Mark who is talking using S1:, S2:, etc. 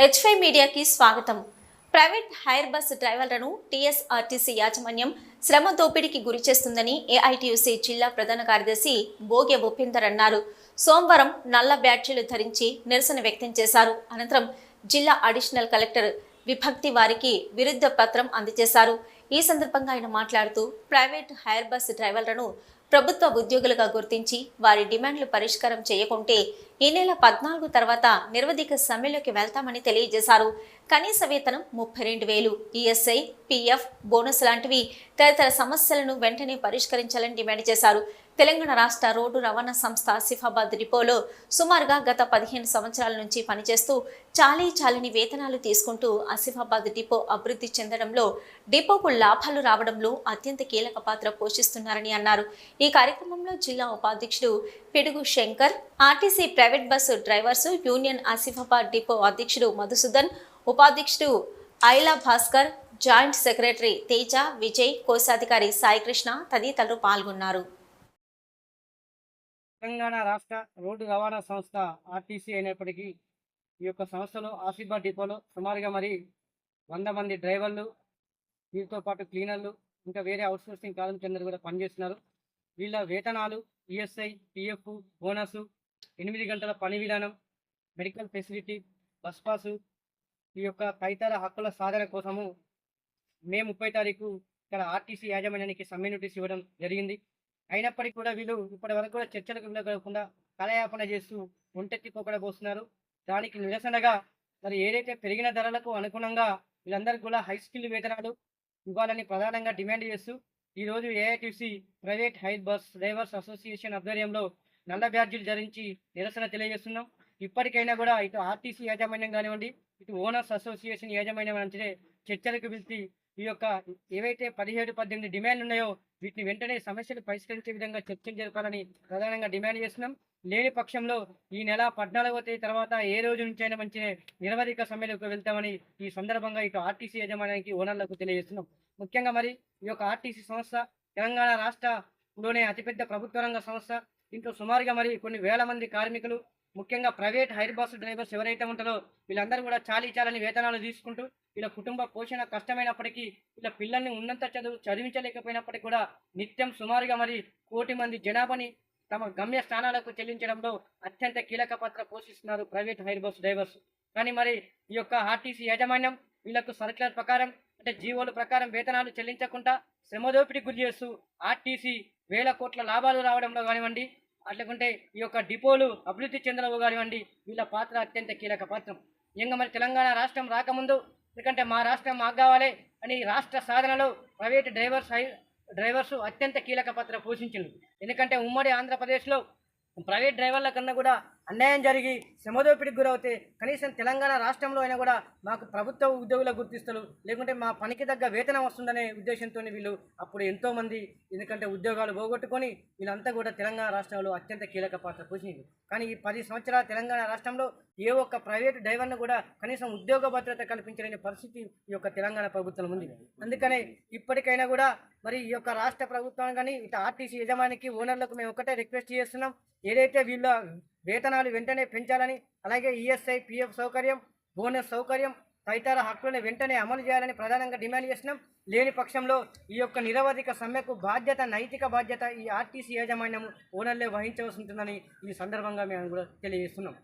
S1: హెచ్ఫై మీడియాకి స్వాగతం. Private hire bus డ్రైవర్లను టీఎస్ఆర్టీసీ యాజమాన్యం శ్రమ దోపిడీకి గురి చేస్తుందని ఏఐటీయూసీ జిల్లా ప్రధాన కార్యదర్శి భోగ్య భూపేందర్ అన్నారు. సోమవారం నల్ల బ్యాడ్జీలు ధరించి నిరసన వ్యక్తం చేశారు. అనంతరం జిల్లా అడిషనల్ కలెక్టర్ విభక్తి వారికి విరుద్ధ పత్రం అందజేశారు. ఈ సందర్భంగా ఆయన మాట్లాడుతూ ప్రైవేట్ హైర్ బస్ డ్రైవర్లను ప్రభుత్వ ఉద్యోగులుగా గుర్తించి వారి డిమాండ్లు పరిష్కారం చేయకుంటే ఈ నెల పద్నాలుగు తర్వాత నిర్వధిక సమ్మెలోకి వెళ్తామని తెలియజేశారు. కనీస వేతనం ముప్పై రెండు వేలు. ఈఎస్ఐ పిఎఫ్ బోనస్ లాంటివి తదితర సమస్యలను వెంటనే పరిష్కరించాలని డిమాండ్ చేశారు. తెలంగాణ రాష్ట్ర రోడ్డు రవాణా సంస్థ ఆసిఫాబాద్ డిపోలో సుమారుగా గత పదిహేను సంవత్సరాల నుంచి పనిచేస్తూ చాలీ చాలని వేతనాలు తీసుకుంటూ ఆసిఫాబాద్ డిపో అభివృద్ధి చెందడంలో డిపోకు లాభాలు రావడంలో అత్యంత కీలక పాత్ర పోషిస్తున్నారని అన్నారు. ఈ కార్యక్రమంలో జిల్లా ఉపాధ్యక్షుడు Pidugu Shankar RTC private bus drivers union Asifabad depot అధ్యక్షుడు మధుసూదన్ ఉపాధ్యక్షుడు ఐలా భాస్కర్ జాయింట్ సెక్రటరీ తేజ విజయ్ కోశాధికారి సాయికృష్ణ తదితరులు పాల్గొన్నారు.
S2: తెలంగాణ రాష్ట్ర రోడ్డు రవాణా సంస్థ ఆర్టీసీ అయినప్పటికీ ఈ యొక్క సంస్థలో ఆసిఫాబాద్ డిపోలో సుమారుగా మరి వంద మంది డ్రైవర్లు వీరితో పాటు క్లీనర్లు ఇంకా వేరే అవుట్సోర్సింగ్ కార్మికులందరూ కూడా పనిచేస్తున్నారు. వీళ్ళ వేతనాలు ఈఎస్ఐ పిఎఫ్ బోనస్ ఎనిమిది గంటల పని విధానం మెడికల్ ఫెసిలిటీ బస్ పాసు ఈ యొక్క తదితర హక్కుల సాధన కోసము మే ముప్పై తారీఖు ఇక్కడ ఆర్టీసీ యాజమాన్యానికి సమ్మె నోటీస్ ఇవ్వడం జరిగింది. అయినప్పటికీ కూడా వీళ్ళు ఇప్పటి వరకు కూడా చర్చలకు వెళ్ళకుండా కలయాపన చేస్తూ ఒంటెత్తి పోకడ పోస్తున్నారు. దానికి నిరసనగా మరి ఏదైతే పెరిగిన ధరలకు అనుగుణంగా వీళ్ళందరికీ కూడా హై స్కిల్ వేతనాలు ఇవ్వాలని ప్రధానంగా డిమాండ్ చేస్తూ ఈ రోజు AITC private hire bus drivers association ఆధ్వర్యంలో నల్ల బ్యాడ్జీలు ధరించి నిరసన తెలియజేస్తున్నాం. ఇప్పటికైనా కూడా ఇటు ఆర్టీసీ యాజమాన్యం కానివ్వండి ఇటు ఓనర్స్ అసోసియేషన్ యాజమాన్యం అంటే చర్చలకు పిలిచి ఈ యొక్క ఏవైతే పదిహేడు పద్దెనిమిది డిమాండ్ ఉన్నాయో వీటిని వెంటనే సమస్యలు పరిష్కరించే విధంగా చర్చలు జరపాలని ప్రధానంగా డిమాండ్ చేస్తున్నాం. లేని పక్షంలో ఈ నెల పద్నాలుగవ తేదీ తర్వాత ఏ రోజు నుంచైనా మంచి నిరవధిక సమ్మెలకు వెళ్తామని ఈ సందర్భంగా ఇటు ఆర్టీసీ యాజమాన్యానికి ఓనర్లకు తెలియజేస్తున్నాం. ముఖ్యంగా మరి ఈ యొక్క ఆర్టీసీ సంస్థ తెలంగాణ రాష్ట్రంలోనే అతిపెద్ద ప్రభుత్వ రంగ సంస్థ. దీంట్లో సుమారుగా మరి కొన్ని వేల మంది కార్మికులు ముఖ్యంగా ప్రైవేట్ హైర్ బస్ డ్రైవర్స్ ఎవరైతే ఉంటారో వీళ్ళందరూ కూడా చాలీ చాలని వేతనాలు తీసుకుంటూ వీళ్ళ కుటుంబ పోషణ కష్టమైనప్పటికీ వీళ్ళ పిల్లల్ని ఉన్నంత చదువు చదివించలేకపోయినప్పటికీ కూడా నిత్యం సుమారుగా మరి కోటి మంది జనాభాని తమ గమ్య స్థానాలకు చెల్లించడంలో అత్యంత కీలక పాత్ర పోషిస్తున్నారు ప్రైవేట్ హైర్ బస్ డ్రైవర్స్. కానీ మరి ఈ యొక్క ఆర్టీసీ యాజమాన్యం వీళ్ళకు సర్క్యులర్ ప్రకారం అంటే జీవోల ప్రకారం వేతనాలు చెల్లించకుండా శ్రమదోపిడి గురి చేస్తూ ఆర్టీసీ వేల కోట్ల లాభాలు రావడంలో కానివ్వండి అట్లకుంటే ఈ యొక్క డిపోలు అభివృద్ధి చెందడంలో కానివ్వండి వీళ్ళ పాత్ర అత్యంత కీలక పాత్ర. ఇంకా మరి తెలంగాణ రాష్ట్రం రాకముందు ఎందుకంటే మా రాష్ట్రం మాకు కావాలి అని రాష్ట్ర సాధనలో ప్రైవేట్ డ్రైవర్స్ హై డ్రైవర్స్ అత్యంత కీలక పాత్ర పోషించింది ఎందుకంటే ఉమ్మడి ఆంధ్రప్రదేశ్లో ప్రైవేట్ డ్రైవర్ల కన్నా కూడా అన్యాయం జరిగి శ్రమదోపిడికి గురవుతే కనీసం తెలంగాణ రాష్ట్రంలో అయినా కూడా మాకు ప్రభుత్వ ఉద్యోగుల గుర్తిస్తారు లేకుంటే మా పనికి తగ్గ వేతనం వస్తుందనే ఉద్దేశంతో వీళ్ళు అప్పుడు ఎంతోమంది ఎందుకంటే ఉద్యోగాలు పోగొట్టుకొని వీళ్ళంతా కూడా తెలంగాణ రాష్ట్రంలో అత్యంత కీలక పాత్ర పోషింది కానీ ఈ పది సంవత్సరాల తెలంగాణ రాష్ట్రంలో ఏ ఒక్క ప్రైవేట్ డ్రైవర్ను కూడా కనీసం ఉద్యోగ భద్రత కల్పించలేని పరిస్థితి ఈ యొక్క తెలంగాణ ప్రభుత్వం ఉంది. అందుకనే ఇప్పటికైనా కూడా మరి ఈ యొక్క రాష్ట్ర ప్రభుత్వం కానీ ఇటు ఆర్టీసీ యజమానికి ఓనర్లకు మేము ఒకటే రిక్వెస్ట్ చేస్తున్నాం. ఏదైతే వీళ్ళ వేతనాలు వెంటనే పెంచాలని అలాగే ఈఎస్ఐ పిఎఫ్ సౌకర్యం బోనస్ సౌకర్యం తదితర హక్కులను వెంటనే అమలు చేయాలని ప్రధానంగా డిమాండ్ చేసినాం లేని పక్షంలో ఈ యొక్క నిరవధిక సమ్మెకు బాధ్యత నైతిక బాధ్యత ఈ ఆర్టీసీ యాజమాన్యం ఓనర్లే వహించవలసి ఉంటుందని ఈ సందర్భంగా మేము కూడా తెలియజేస్తున్నాం.